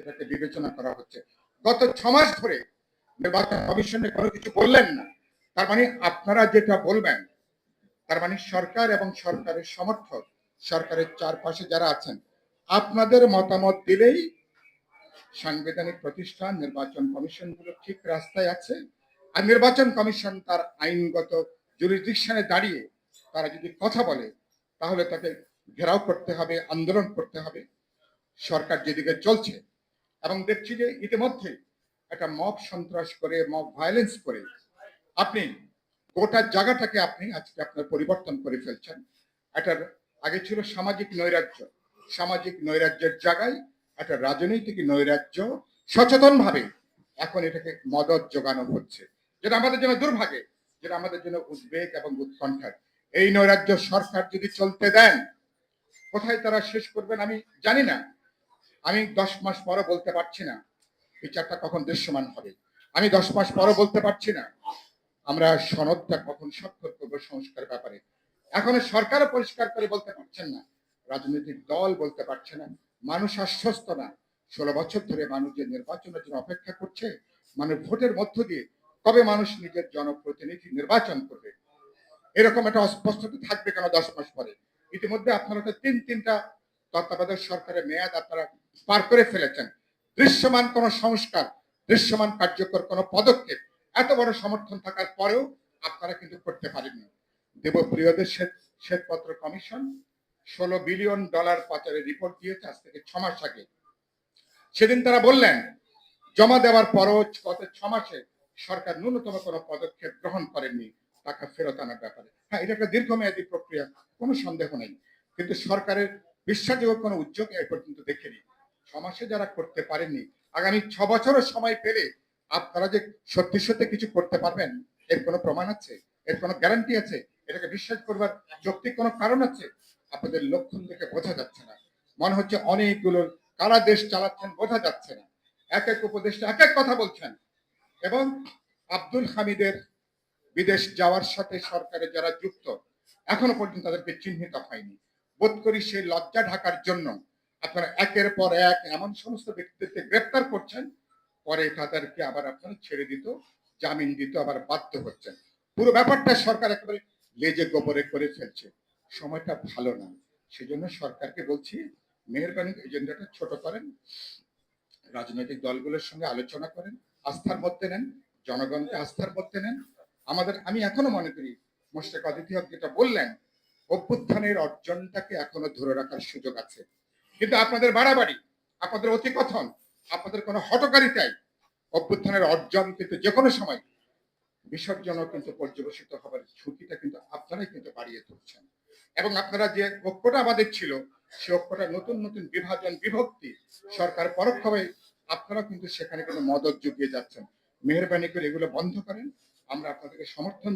সেটাকে বিবেচনা করা হচ্ছে। গত ছ মাস ধরে নির্বাচন কমিশনে কোনো কিছু বললেন না। তার মানে আপনারা যেটা বলবেন, তার মানে সরকার এবং সরকারের সমর্থক, সরকারের চারপাশে যারা আছেন, আপনাদের মতামত দিলেই সাংবিধানিক প্রতিষ্ঠান, নির্বাচন কমিশনগুলো ঠিক রাস্তায় আছে। আর নির্বাচন কমিশন তার আইনগত জুরিডিকশনে দাঁড়িয়ে তারা যদি কথা বলে, তাহলে তাকে ঘেরাও করতে হবে, আন্দোলন করতে হবে। সরকার যেদিকে চলছে এবং দেখছি যে ইতিমধ্যে একটা মব সন্ত্রাস করে মব ভায়োলেন্স করে। আপনি গোটা জায়গাটাকে আপনি আজকে আপনার পরিবর্তন করে ফেলছেন। এটার আগে ছিল সামাজিক নৈরাজ্য। সামাজিক নৈরাজ্যের জায়গায় একটা রাজনৈতিক নৈরাজ্য সচেতনভাবে এখন এটাকে মদত যোগানো হচ্ছে। যেটা আমাদের জন্য দুর্ভাগ্যে, যেটা আমাদের জন্য উদ্বেগ এবং উৎকণ্ঠার। এই নৈরাজ্য সরকার যদি চলতে দেন, কোথায় তারা শেষ করবেন আমি জানি না। আমি দশ মাস পরও বলতে পারছি না বিচারটা কখন দৃশ্যমান হবে। আমি দশ মাস পরও বলতে পারছি না। আমরা সনদটা কখন স্বাক্ষর করব সংস্কার ব্যাপারে। এখনও সরকারও পরিষ্কার করে বলতে পারছেন না। রাজনৈতিক দল বলতে পারছে না। মানুষ আশ্বস্ত না। ষোলো বছর ধরে মানুষ যে নির্বাচনের জন্য অপেক্ষা করছে মানে ভোটের মধ্য দিয়ে কবে মানুষ নিজের জনপ্রতিনিধি নির্বাচন করবে? এরকম একটা অস্পষ্টতা থাকবে কেন দশ মাস পরে? ইতিমধ্যে আপনারা তিন তিনটা তত্ত্বাবধায়ক সরকারের মেয়াদ আপনারা পার করে ফেলেছেন। দৃশ্যমান কোন সংস্কার, দৃশ্যমান কার্যকর কোন পদক্ষেপ, এত বড় সমর্থন থাকার পরেও আপনারা কিন্তু করতে পারেননি। দেবপ্রিয়দের শ্বেত, শ্বেতপত্র কমিশন ষোলো বিলিয়ন ডলার পাচারের রিপোর্ট দিয়েছে আজ থেকে ছ মাস আগে। সেদিন তারা বললেন, জমা দেওয়ার পরও গত ছ মাসে সরকার ন্যূনতম কোনো পদক্ষেপ গ্রহণ করেননি। টাকা ফেরত আনার ব্যাপারে। হ্যাঁ এটা একটা দীর্ঘমেয়াদী প্রক্রিয়া, কোনো সন্দেহ নেই। কিন্তু সরকারের বিশ্বাসযোগ্য কোনো উদ্যোগ এ পর্যন্ত দেখেনি। ছ মাসে যারা করতে পারেননি, আগামী ছ বছরের সময় পেলে আপনারা যে সত্যি সত্যি কিছু করতে পারবেন, এর কোনো প্রমাণ আছে? এর কোনো গ্যারান্টি আছে? এটাকে বিশ্বাস করবার যৌক্তিক কোনো কারণ আছে? আপনাদের লক্ষণ দেখে বোঝা যাচ্ছে না। মনে হচ্ছে অনেকগুলো কারা দেশ চালাচ্ছেন বোঝা যাচ্ছে না। এক এক উপদেষ্টা এক এক কথা বলছেন। এবং আব্দুল হামিদের বিদেশ যাওয়ার সাথে সরকারে যারা যুক্ত, এখনও পর্যন্ত তাদেরকে চিহ্নিত হয়নি। বোধ করি সেই লজ্জা ঢাকার জন্য আপনারা একের পর এক এমন সমস্ত ব্যক্তিদেরকে গ্রেপ্তার করছেন, পরে তাদেরকে আবার আপনারা ছেড়ে দিত, জামিন দিত, আবার বাধ্য হচ্ছেন। পুরো ব্যাপারটা সরকার একেবারে লেজে গোবরে করে ফেলছে। সময়টা ভালো না। সেজন্য সরকারকে বলছি, মেহরবানি এজেন্ডাটা ছোট করেন, রাজনৈতিক দলগুলোর সঙ্গে আলোচনা করেন, আস্থার মধ্যে নেন, জনগণকে আস্থার মধ্যে নেন। আমাদের, আমি এখনও মনে করি মোস্টেক অদিতি হক যেটা বললেন, অভ্যুত্থানের অর্জনটাকে এখনও ধরে রাখার সুযোগ আছে। কিন্তু আপনাদের বাড়াবাড়ি, আপনাদের অতিকথন, আপনাদের কোনো হটকারিতাই অভ্যুত্থানের অর্জন কিন্তু যে কোনো সময় বিসর্জনও কিন্তু পর্যবেসিত হবার ঝুঁকিটা কিন্তু আপনারাই কিন্তু বাড়িয়ে তুলছেন। এবং আপনারা যে ঐক্যটা আমাদের ছিল, সে ঐক্যটা নতুন নতুন বিভাজন, বিভক্তি সরকার পরোক্ষভাবে আপনারা কিন্তু সেখানে কিন্তু মদত জুগিয়ে যাচ্ছেন। মেহরবানি করে এগুলো বন্ধ করেন, আমরা আপনাদেরকে সমর্থন